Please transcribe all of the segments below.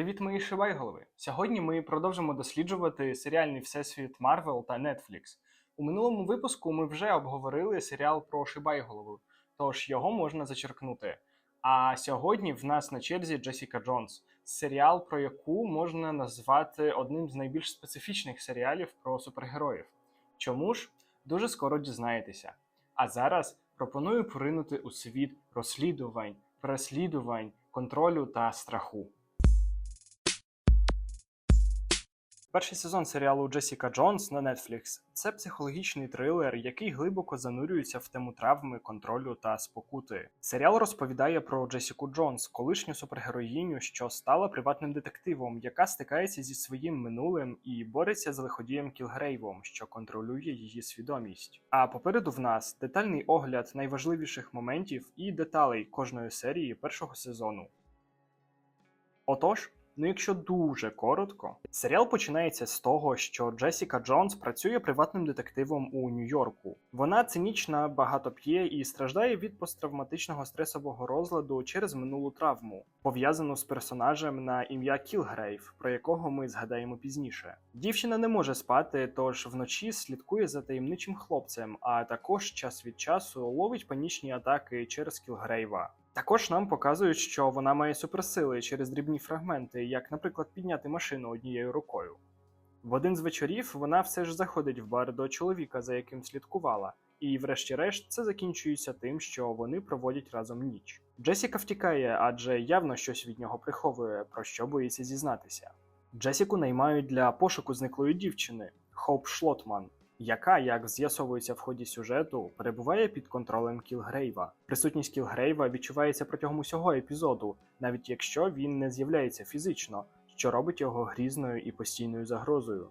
Привіт, мої шибайголови! Сьогодні ми продовжимо досліджувати серіальний всесвіт Marvel та Netflix. У минулому випуску ми вже обговорили серіал про Шибайголову, тож його можна зачеркнути. А сьогодні в нас на черзі Джесіка Джонс, серіал, про яку можна назвати одним з найбільш специфічних серіалів про супергероїв. Чому ж? Дуже скоро дізнаєтеся. А зараз пропоную поринути у світ розслідувань, переслідувань, контролю та страху. Перший сезон серіалу Джесіка Джонс на Netflix – це психологічний трилер, який глибоко занурюється в тему травми, контролю та спокути. Серіал розповідає про Джесіку Джонс, колишню супергероїню, що стала приватним детективом, яка стикається зі своїм минулим і бореться з лиходієм Кілгрейвом, що контролює її свідомість. А попереду в нас детальний огляд найважливіших моментів і деталей кожної серії першого сезону. Отож. Ну, якщо дуже коротко, серіал починається з того, що Джесіка Джонс працює приватним детективом у Нью-Йорку. Вона цинічна, багато п'є і страждає від посттравматичного стресового розладу через минулу травму, пов'язану з персонажем на ім'я Кілгрейв, про якого ми згадаємо пізніше. Дівчина не може спати, тож вночі слідкує за таємничим хлопцем, а також час від часу ловить панічні атаки через Кілгрейва. Також нам показують, що вона має суперсили через дрібні фрагменти, як, наприклад, підняти машину однією рукою. В один з вечорів вона все ж заходить в бар до чоловіка, за яким слідкувала, і, врешті-решт, це закінчується тим, що вони проводять разом ніч. Джесіка втікає, адже явно щось від нього приховує, про що боїться зізнатися. Джесіку наймають для пошуку зниклої дівчини Хоуп Шлотман, яка, як з'ясовується в ході сюжету, перебуває під контролем Кілгрейва. Присутність Кілгрейва відчувається протягом усього епізоду, навіть якщо він не з'являється фізично, що робить його грізною і постійною загрозою.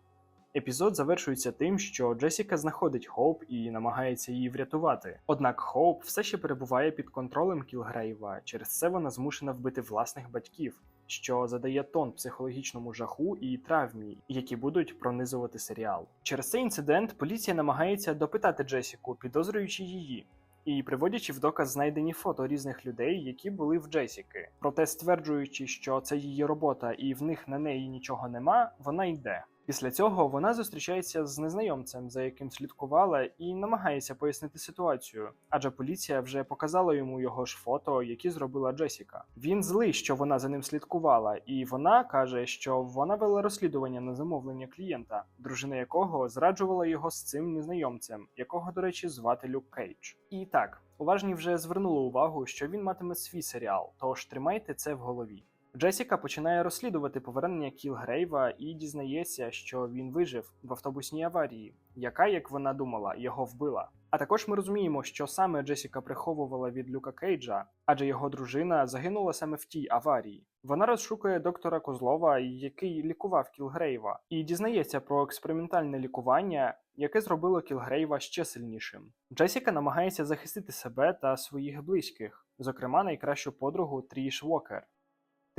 Епізод завершується тим, що Джесіка знаходить Хоуп і намагається її врятувати. Однак Хоуп все ще перебуває під контролем Кілгрейва, через це вона змушена вбити власних батьків, що задає тон психологічному жаху і травмі, які будуть пронизувати серіал. Через цей інцидент поліція намагається допитати Джесіку, підозрюючи її. І приводячи в доказ знайдені фото різних людей, які були в Джесіки. Проте стверджуючи, що це її робота і в них на неї нічого нема, вона йде. Після цього вона зустрічається з незнайомцем, за яким слідкувала, і намагається пояснити ситуацію, адже поліція вже показала йому його ж фото, які зробила Джесіка. Він злий, що вона за ним слідкувала, і вона каже, що вона вела розслідування на замовлення клієнта, дружина якого зраджувала його з цим незнайомцем, якого, до речі, звати Люк Кейдж. І так, уважні вже звернули увагу, що він матиме свій серіал, тож тримайте це в голові. Джесіка починає розслідувати повернення Кілгрейва і дізнається, що він вижив в автобусній аварії, яка, як вона думала, його вбила. А також ми розуміємо, що саме Джесіка приховувала від Люка Кейджа, адже його дружина загинула саме в тій аварії. Вона розшукує доктора Козлова, який лікував Кілгрейва, і дізнається про експериментальне лікування, яке зробило Кілгрейва ще сильнішим. Джесіка намагається захистити себе та своїх близьких, зокрема найкращу подругу Тріш Вокер.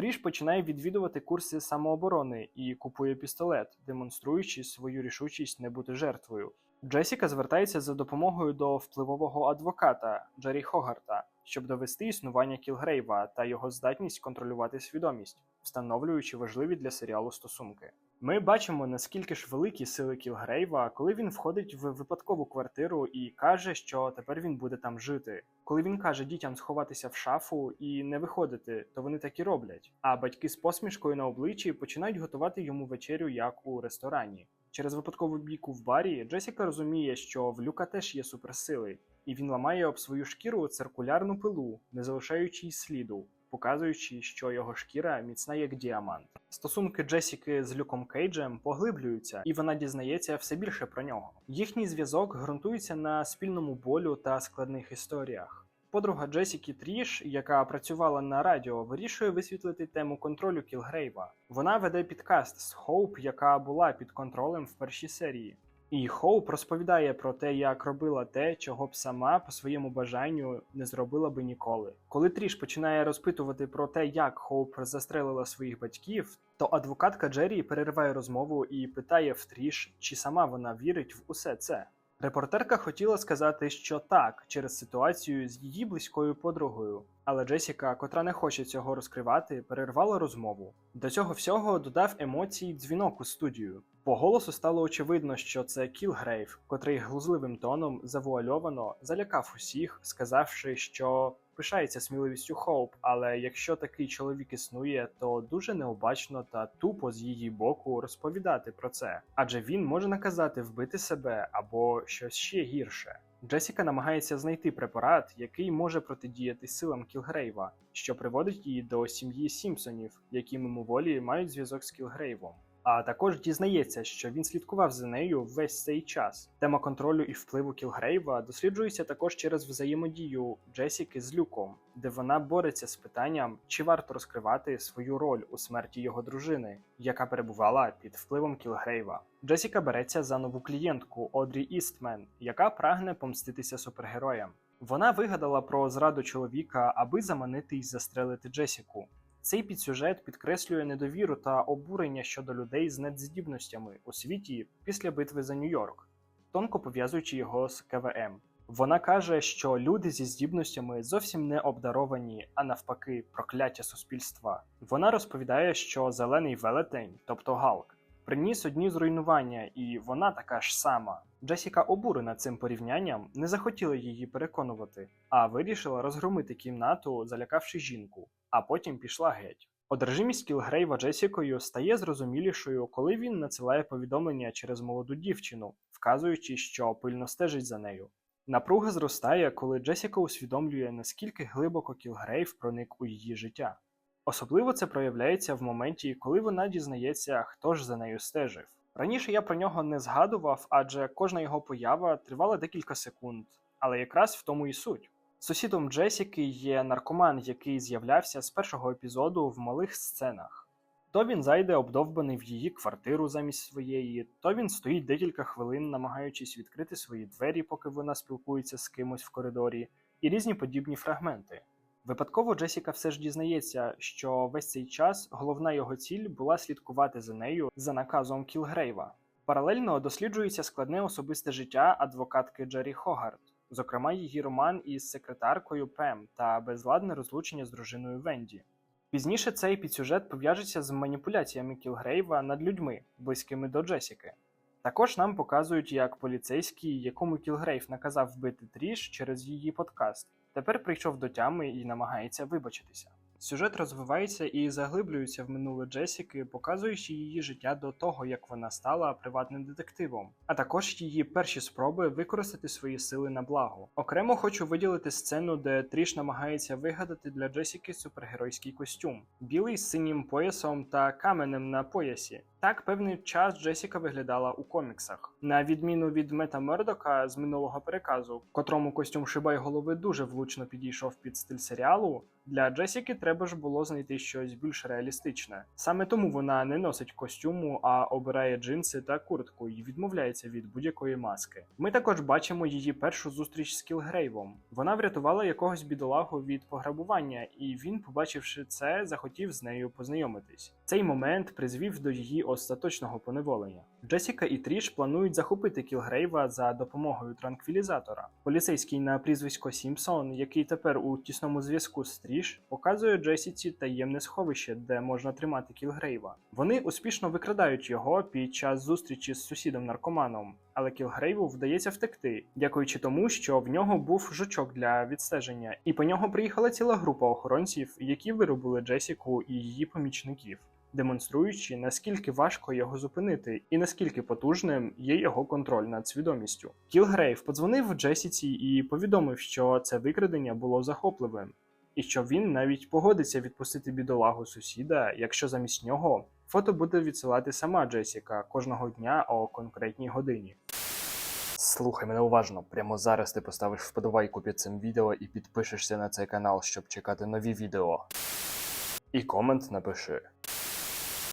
Тріш починає відвідувати курси самооборони і купує пістолет, демонструючи свою рішучість не бути жертвою. Джесіка звертається за допомогою до впливового адвоката Джері Хогарта, щоб довести існування Кілгрейва та його здатність контролювати свідомість, встановлюючи важливі для серіалу стосунки. Ми бачимо, наскільки ж великі сили Кілгрейва, коли він входить в випадкову квартиру і каже, що тепер він буде там жити. Коли він каже дітям сховатися в шафу і не виходити, то вони так і роблять. А батьки з посмішкою на обличчі починають готувати йому вечерю як у ресторані. Через випадкову бійку в барі Джесіка розуміє, що в Люка теж є суперсили, і він ламає об свою шкіру циркулярну пилу, не залишаючи й сліду, показуючи, що його шкіра міцна як діамант. Стосунки Джесіки з Люком Кейджем поглиблюються, і вона дізнається все більше про нього. Їхній зв'язок ґрунтується на спільному болю та складних історіях. Подруга Джесіки Тріш, яка працювала на радіо, вирішує висвітлити тему контролю Кілгрейва. Вона веде підкаст з Хоуп, яка була під контролем в першій серії. І Хоуп розповідає про те, як робила те, чого б сама по своєму бажанню не зробила би ніколи. Коли Тріш починає розпитувати про те, як Хоуп застрелила своїх батьків, то адвокатка Джері перериває розмову і питає в Тріш, чи сама вона вірить в усе це. Репортерка хотіла сказати, що так, через ситуацію з її близькою подругою. Але Джесіка, котра не хоче цього розкривати, перервала розмову. До цього всього додав емоцій дзвінок у студію. По голосу стало очевидно, що це Кілгрейв, котрий глузливим тоном завуальовано залякав усіх, сказавши, що пишається сміливістю Хоуп, але якщо такий чоловік існує, то дуже необачно та тупо з її боку розповідати про це, адже він може наказати вбити себе або щось ще гірше. Джесіка намагається знайти препарат, який може протидіяти силам Кілгрейва, що приводить її до сім'ї Сімпсонів, які мимоволі мають зв'язок з Кілгрейвом. А також дізнається, що він слідкував за нею весь цей час. Тема контролю і впливу Кілгрейва досліджується також через взаємодію Джесіки з Люком, де вона бореться з питанням, чи варто розкривати свою роль у смерті його дружини, яка перебувала під впливом Кілгрейва. Джесіка береться за нову клієнтку Одрі Істмен, яка прагне помститися супергероям. Вона вигадала про зраду чоловіка, аби заманити й застрелити Джесіку. Цей підсюжет підкреслює недовіру та обурення щодо людей з надздібностями у світі після битви за Нью-Йорк, тонко пов'язуючи його з КВМ. Вона каже, що люди зі здібностями зовсім не обдаровані, а навпаки, прокляття суспільства. Вона розповідає, що зелений велетень, тобто Галк, приніс одні зруйнування, і вона така ж сама. Джесіка обурена цим порівнянням, не захотіла її переконувати, а вирішила розгромити кімнату, залякавши жінку, а потім пішла геть. Одержимість Кілгрейва Джесікою стає зрозумілішою, коли він надсилає повідомлення через молоду дівчину, вказуючи, що пильно стежить за нею. Напруга зростає, коли Джесіка усвідомлює, наскільки глибоко Кілгрейв проник у її життя. Особливо це проявляється в моменті, коли вона дізнається, хто ж за нею стежив. Раніше я про нього не згадував, адже кожна його поява тривала декілька секунд, але якраз в тому і суть. Сусідом Джесіки є наркоман, який з'являвся з першого епізоду в малих сценах. То він зайде обдовбаний в її квартиру замість своєї, то він стоїть декілька хвилин, намагаючись відкрити свої двері, поки вона спілкується з кимось в коридорі, і різні подібні фрагменти. Випадково Джесіка все ж дізнається, що весь цей час головна його ціль була слідкувати за нею за наказом Кілгрейва. Паралельно досліджується складне особисте життя адвокатки Джері Хогарт, зокрема її роман із секретаркою Пем та безладне розлучення з дружиною Венді. Пізніше цей підсюжет пов'яжеться з маніпуляціями Кілгрейва над людьми, близькими до Джесіки. Також нам показують, як поліцейський, якому Кілгрейв наказав вбити Тріш через її подкаст, тепер прийшов до тями і намагається вибачитися. Сюжет розвивається і заглиблюється в минуле Джесіки, показуючи її життя до того, як вона стала приватним детективом, а також її перші спроби використати свої сили на благо. Окремо хочу виділити сцену, де Тріш намагається вигадати для Джесіки супергеройський костюм, білий з синім поясом та каменем на поясі. Так певний час Джесіка виглядала у коміксах, на відміну від Мета Мердока з минулого переказу, котрому костюм шибай голови дуже влучно підійшов під стиль серіалу. Для Джесіки треба ж було знайти щось більш реалістичне. Саме тому вона не носить костюму, а обирає джинси та куртку і відмовляється від будь-якої маски. Ми також бачимо її першу зустріч з Кілгрейвом. Вона врятувала якогось бідолагу від пограбування, і він, побачивши це, захотів з нею познайомитись. Цей момент призвів до її остаточного поневолення. Джесіка і Тріш планують захопити Кілгрейва за допомогою транквілізатора. Поліцейський на прізвисько Сімпсон, який тепер у тісному зв'язку з Тріш, показує Джесіці таємне сховище, де можна тримати Кілгрейва. Вони успішно викрадають його під час зустрічі з сусідом наркоманом. Але Кілгрейву вдається втекти, дякуючи тому, що в нього був жучок для відстеження, і по нього приїхала ціла група охоронців, які виробили Джесіку і її помічників демонструючи, наскільки важко його зупинити і наскільки потужним є його контроль над свідомістю. Кілгрейв подзвонив Джесіці і повідомив, що це викрадення було захопливим, і що він навіть погодиться відпустити бідолагу сусіда, якщо замість нього фото буде відсилати сама Джесіка кожного дня о конкретній годині. Слухай мене уважно, прямо зараз ти поставиш вподобайку під цим відео і підпишешся на цей канал, щоб чекати нові відео. І комент напиши.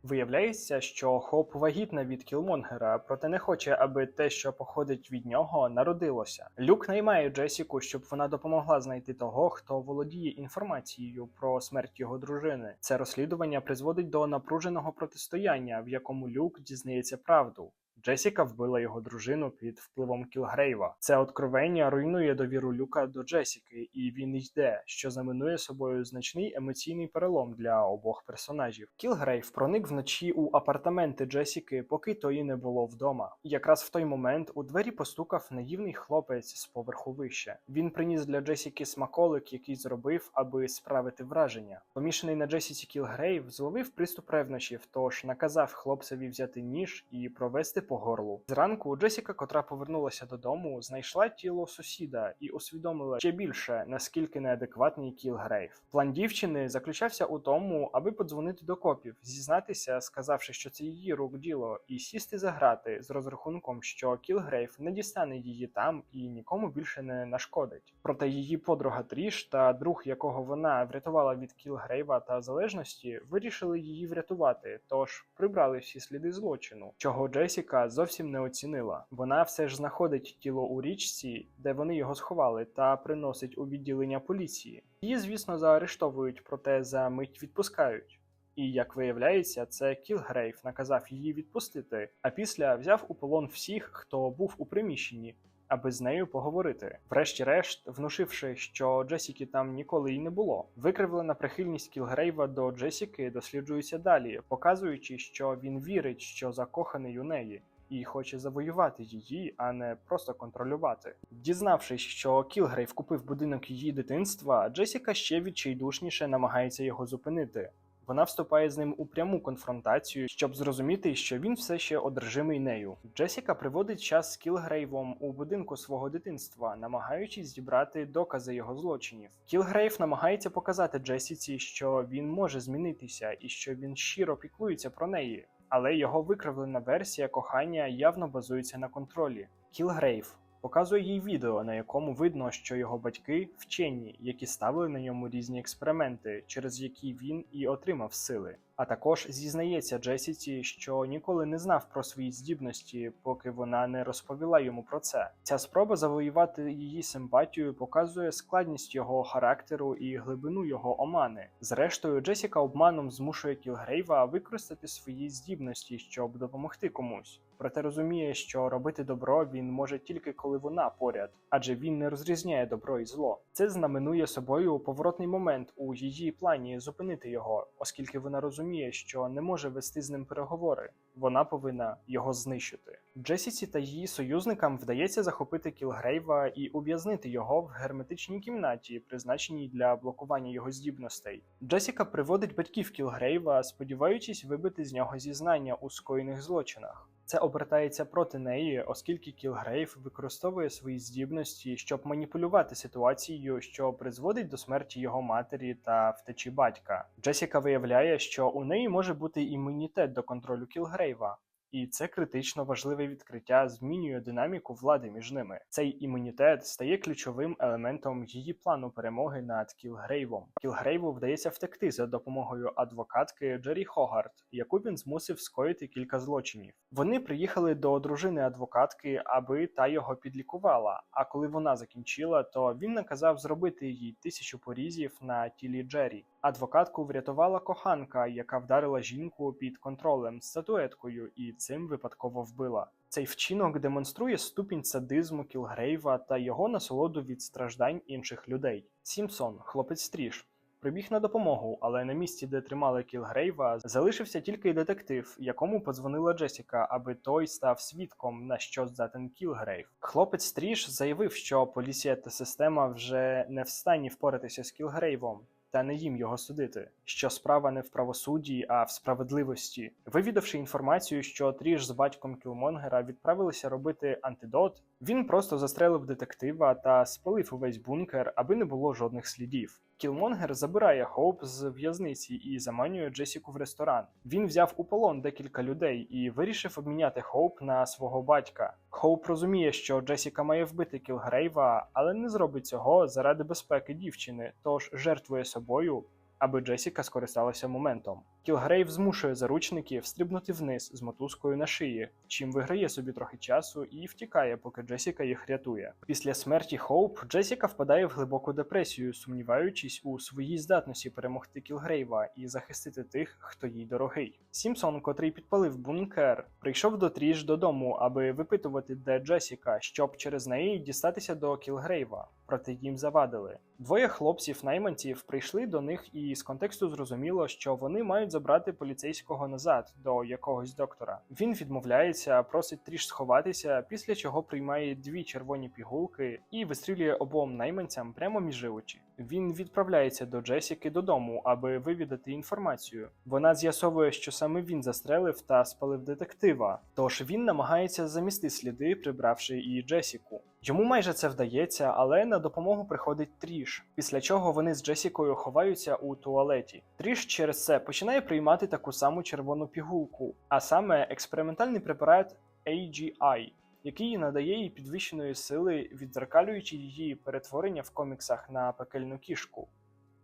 Виявляється, що Хоп вагітна від Кілмонгера, проте не хоче, аби те, що походить від нього, народилося. Люк наймає Джесіку, щоб вона допомогла знайти того, хто володіє інформацією про смерть його дружини. Це розслідування призводить до напруженого протистояння, в якому Люк дізнається правду. Джесіка вбила його дружину під впливом Кілгрейва. Це откровення руйнує довіру Люка до Джесіки, і він йде, що знаменує собою значний емоційний перелом для обох персонажів. Кілгрейв проник вночі у апартаменти Джесіки, поки тої не було вдома. Якраз в той момент у двері постукав наївний хлопець з поверху вище. Він приніс для Джесіки смаколик, який зробив, аби справити враження. Помішаний на Джесіці Кілгрейв зловив приступ ревнощів, тож наказав хлопцеві взяти ніж і провести по горлу. Зранку Джесіка, котра повернулася додому, знайшла тіло сусіда і усвідомила ще більше, наскільки неадекватний Кілгрейв. План дівчини заключався у тому, аби подзвонити до копів, зізнатися, сказавши, що це її рук діло, і сісти за грати з розрахунком, що Кілгрейв не дістане її там і нікому більше не нашкодить. Проте її подруга Тріш та друг, якого вона врятувала від Кілгрейва та залежності, вирішили її врятувати, тож прибрали всі сліди злочину, чого Джесіка зовсім не оцінила. Вона все ж знаходить тіло у річці, де вони його сховали, та приносить у відділення поліції. Її, звісно, заарештовують, проте за мить відпускають. І як виявляється, це Кілгрейв наказав її відпустити, а після взяв у полон всіх, хто був у приміщенні, аби з нею поговорити. Врешті-решт, внушивши, що Джесіки там ніколи й не було. Викривлена прихильність Кілгрейва до Джесіки досліджується далі, показуючи, що він вірить, що закоханий у неї. І хоче завоювати її, а не просто контролювати. Дізнавшись, що Кілгрейв купив будинок її дитинства, Джесіка ще відчайдушніше намагається його зупинити. Вона вступає з ним у пряму конфронтацію, щоб зрозуміти, що він все ще одержимий нею. Джесіка приводить час з Кілгрейвом у будинку свого дитинства, намагаючись зібрати докази його злочинів. Кілгрейв намагається показати Джесіці, що він може змінитися і що він щиро піклується про неї, але його викривлена версія кохання явно базується на контролі. Кілгрейв Показує їй відео, на якому видно, що його батьки вчені, які ставили на ньому різні експерименти, через які він і отримав сили. А також зізнається Джесіці, що ніколи не знав про свої здібності, поки вона не розповіла йому про це. Ця спроба завоювати її симпатію показує складність його характеру і глибину його омани. Зрештою, Джесіка обманом змушує Кілгрейва використати свої здібності, щоб допомогти комусь. Проте розуміє, що робити добро він може тільки коли вона поряд, адже він не розрізняє добро і зло. Це знаменує собою поворотний момент у її плані зупинити його, оскільки вона розуміє, що не може вести з ним переговори. Вона повинна його знищити. Джесіці та її союзникам вдається захопити Кілгрейва і ув'язнити його в герметичній кімнаті, призначеній для блокування його здібностей. Джесіка приводить батьків Кілгрейва, сподіваючись вибити з нього зізнання у скоєних злочинах. Це обертається проти неї, оскільки Кілгрейв використовує свої здібності, щоб маніпулювати ситуацією, що призводить до смерті його матері та втечі батька. Джесіка виявляє, що у неї може бути імунітет до контролю Кілгрейва. І це критично важливе відкриття змінює динаміку влади між ними. Цей імунітет стає ключовим елементом її плану перемоги над Кілгрейвом. Кілгрейву вдається втекти за допомогою адвокатки Джері Хогарт, яку він змусив скоїти кілька злочинів. Вони приїхали до дружини адвокатки, аби та його підлікувала. А коли вона закінчила, то він наказав зробити їй тисячу порізів на тілі Джері. Адвокатку врятувала коханка, яка вдарила жінку під контролем з статуеткою і цим випадково вбила. Цей вчинок демонструє ступінь садизму Кілгрейва та його насолоду від страждань інших людей. Сімпсон, хлопець стріж. Прибіг на допомогу, але на місці, де тримали Кілгрейва, залишився тільки детектив, якому подзвонила Джесіка, аби той став свідком, на що здатен Кілгрейв. Хлопець Стріж заявив, що поліція та система вже не в стані впоратися з Кілгрейвом. Та не їм його судити, що справа не в правосудді, а в справедливості. Вивідавши інформацію, що Тріш з батьком Кілмонгера відправилися робити антидот, він просто застрелив детектива та спалив увесь бункер, аби не було жодних слідів. Кілмонгер забирає Хоуп з в'язниці і заманює Джесіку в ресторан. Він взяв у полон декілька людей і вирішив обміняти Хоуп на свого батька. Хоуп розуміє, що Джесіка має вбити Кілгрейва, але не зробить цього заради безпеки дівчини, тож жертвує собою. Аби Джесіка скористалася моментом. Кілгрейв змушує заручників стрибнути вниз з мотузкою на шиї, чим виграє собі трохи часу і втікає, поки Джесіка їх рятує. Після смерті Хоуп Джесіка впадає в глибоку депресію, сумніваючись у своїй здатності перемогти Кілгрейва і захистити тих, хто їй дорогий. Сімпсон, котрий підпалив бункер, прийшов до Тріш додому, аби випитувати, де Джесіка, щоб через неї дістатися до Кілгрейва. Проте їм завадили. Двоє хлопців-найманців прийшли до них, і з контексту зрозуміло, що вони мають забрати поліцейського назад до якогось доктора. Він відмовляється, просить тріш сховатися, після чого приймає дві червоні пігулки і вистрілює обом найманцям прямо між очі. Він відправляється до Джесіки додому, аби вивідати інформацію. Вона з'ясовує, що саме він застрелив та спалив детектива. Тож він намагається замісти сліди, прибравши і Джесіку. Йому майже це вдається, але на допомогу приходить Тріш, після чого вони з Джесікою ховаються у туалеті. Тріш через це починає приймати таку саму червону пігулку, а саме експериментальний препарат AGI, який надає їй підвищеної сили, віддзеркалюючи її перетворення в коміксах на пекельну кішку.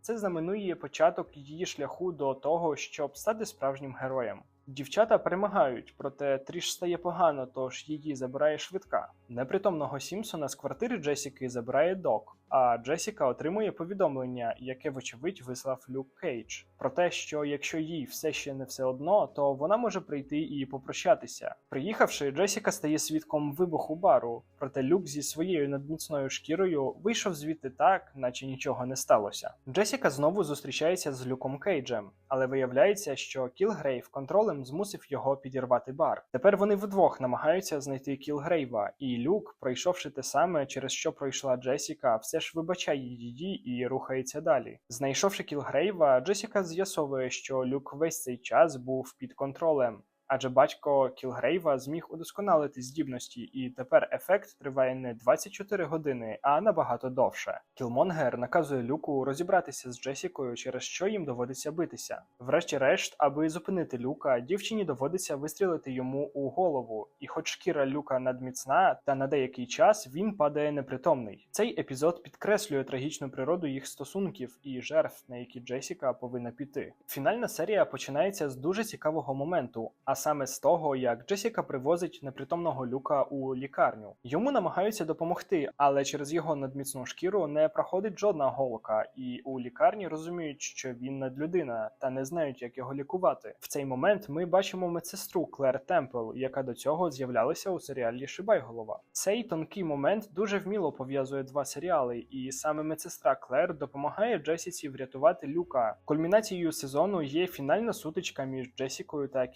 Це знаменує початок її шляху до того, щоб стати справжнім героєм. Дівчата перемагають, проте Тріш стає погано, тож її забирає швидка. Непритомного Сімпсона з квартири Джесіки забирає Док, а Джесіка отримує повідомлення, яке, вочевидь, вислав Люк Кейдж, про те, що якщо їй все ще не все одно, то вона може прийти і попрощатися. Приїхавши, Джесіка стає свідком вибуху бару, проте Люк зі своєю надміцною шкірою вийшов звідти так, наче нічого не сталося. Джесіка знову зустрічається з Люком Кейджем, але виявляється, що Кілгрейв контролем змусив його підірвати бар. Тепер вони вдвох намагаються знайти Кілгрейва, і Люк, пройшовши те саме, через що пройшла Джесіка, все ж вибачає її і рухається далі. Знайшовши Кілгрейва, Джесіка з'ясовує, що Люк весь цей час був під контролем. Адже батько Кілгрейва зміг удосконалити здібності, і тепер ефект триває не 24 години, а набагато довше. Кілмонгер наказує Люку розібратися з Джесікою, через що їм доводиться битися. Врешті-решт, аби зупинити Люка, дівчині доводиться вистрілити йому у голову, і хоч шкіра Люка надміцна, та на деякий час він падає непритомний. Цей епізод підкреслює трагічну природу їх стосунків і жертв, на які Джесіка повинна піти. Фінальна серія починається з дуже цікавого моменту. А саме з того, як Джесіка привозить непритомного люка у лікарню. Йому намагаються допомогти, але через його надміцну шкіру не проходить жодна голка, і у лікарні розуміють, що він надлюдина, та не знають, як його лікувати. В цей момент ми бачимо медсестру Клер Темпл, яка до цього з'являлася у серіалі Шибайголова. Цей тонкий момент дуже вміло пов'язує два серіали, і саме медсестра Клер допомагає Джесіці врятувати люка. Кульмінацією сезону є фінальна сутичка між Джесікою та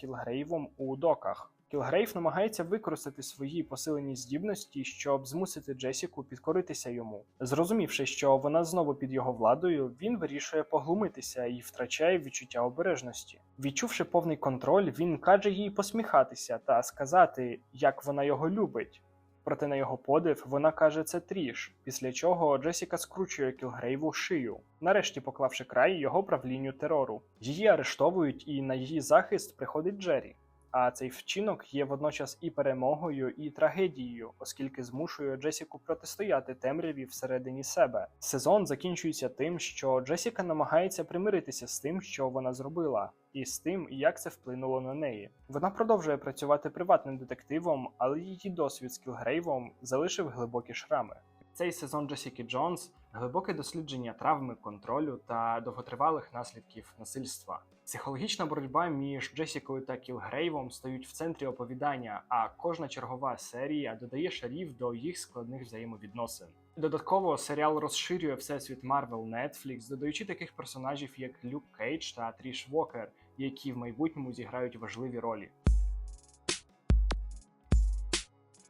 Кілгрейвом у доках. Кілгрейв намагається використати свої посилені здібності, щоб змусити Джесіку підкоритися йому. Зрозумівши, що вона знову під його владою, він вирішує поглумитися і втрачає відчуття обережності. Відчувши повний контроль, він каже їй посміхатися та сказати, як вона його любить. Проте на його подив вона каже це тріш, після чого Джесіка скручує Кілгрейву шию, нарешті поклавши край його правлінню терору. Її арештовують, і на її захист приходить Джері. А цей вчинок є водночас і перемогою, і трагедією, оскільки змушує Джесіку протистояти темряві всередині себе. Сезон закінчується тим, що Джесіка намагається примиритися з тим, що вона зробила, і з тим, як це вплинуло на неї. Вона продовжує працювати приватним детективом, але її досвід з Кілгрейвом залишив глибокі шрами. Цей сезон Джесіки Джонс глибоке дослідження травми, контролю та довготривалих наслідків насильства. Психологічна боротьба між Джесікою та Кілгрейвом стають в центрі оповідання, а кожна чергова серія додає шарів до їх складних взаємовідносин. Додатково серіал розширює всесвіт Marvel Netflix, додаючи таких персонажів, як Люк Кейдж та Тріш Вокер, які в майбутньому зіграють важливі ролі.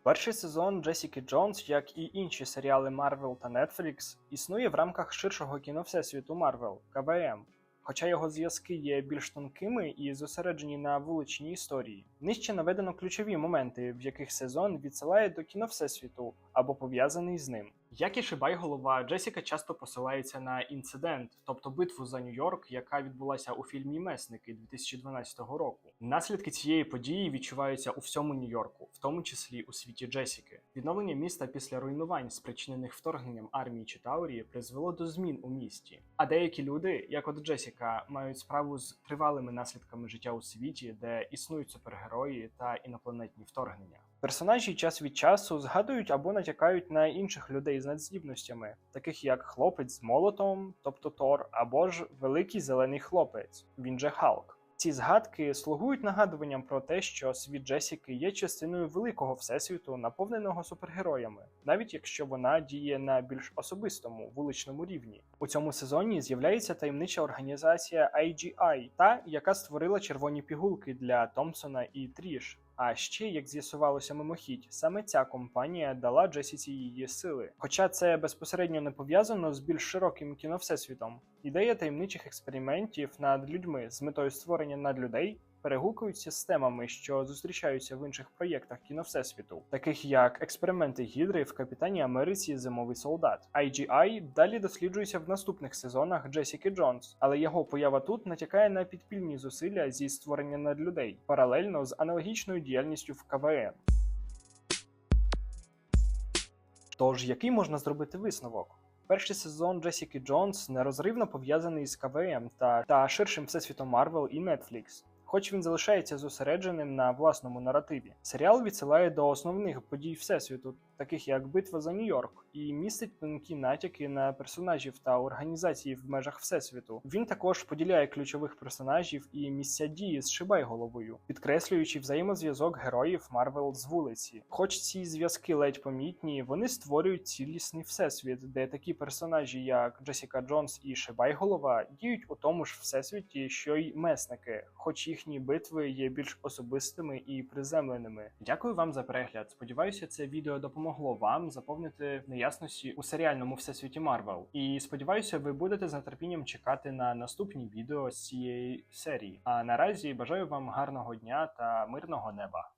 Перший сезон Джесіки Джонс, як і інші серіали Marvel та Netflix, існує в рамках ширшого кіновсесвіту Marvel КВМ. Хоча його зв'язки є більш тонкими і зосереджені на вуличній історії. Нижче наведено ключові моменти, в яких сезон відсилає до кіно всесвіту або пов'язаний з ним. Як і Шибайголова, Джесіка часто посилається на інцидент, тобто битву за Нью-Йорк, яка відбулася у фільмі Месники 2012 року. Наслідки цієї події відчуваються у всьому Нью-Йорку, в тому числі у світі Джесіки. Відновлення міста після руйнувань, спричинених вторгненням армії Читаурі, призвело до змін у місті. А деякі люди, як от Джесіка, мають справу з тривалими наслідками життя у світі, де існують супергерої та інопланетні вторгнення. Персонажі час від часу згадують або натякають на інших людей з надздібностями, таких як хлопець з молотом, тобто Тор, або ж великий зелений хлопець, він же Халк. Ці згадки слугують нагадуванням про те, що світ Джесіки є частиною великого всесвіту, наповненого супергероями, навіть якщо вона діє на більш особистому вуличному рівні. У цьому сезоні з'являється таємнича організація IGI, та яка створила червоні пігулки для Томпсона і Тріш. А ще, як з'ясувалося мимохідь, саме ця компанія дала Джесіці її сили. Хоча це безпосередньо не пов'язано з більш широким кіновсесвітом. Ідея таємничих експериментів над людьми з метою створення надлюдей перегукуються з темами, що зустрічаються в інших проєктах кіновсесвіту, таких як експерименти Гідри в Капітані Америці Зимовий солдат. IGI далі досліджується в наступних сезонах Джесіки Джонс, але його поява тут натякає на підпільні зусилля зі створення надлюдей, паралельно з аналогічною діяльністю в КВН. Тож, який можна зробити висновок? Перший сезон Джесіки Джонс нерозривно пов'язаний з КВМ та, та ширшим всесвітом Марвел і Netflix. Хоч він залишається зосередженим на власному наративі. Серіал відсилає до основних подій всесвіту, таких як битва за Нью-Йорк, і містить тонкі натяки на персонажів та організації в межах всесвіту. Він також поділяє ключових персонажів і місця дії з Шибайголовою, підкреслюючи взаємозв'язок героїв Марвел з вулиці. Хоч ці зв'язки ледь помітні, вони створюють цілісний всесвіт, де такі персонажі, як Джесіка Джонс і Шибайголова, діють у тому ж всесвіті, що й месники, хоч їхні битви є більш особистими і приземленими. Дякую вам за перегляд. Сподіваюся, це відео допомогло вам заповнити неясності у серіальному всесвіті Марвел. І сподіваюся, ви будете з нетерпінням чекати на наступні відео з цієї серії. А наразі бажаю вам гарного дня та мирного неба.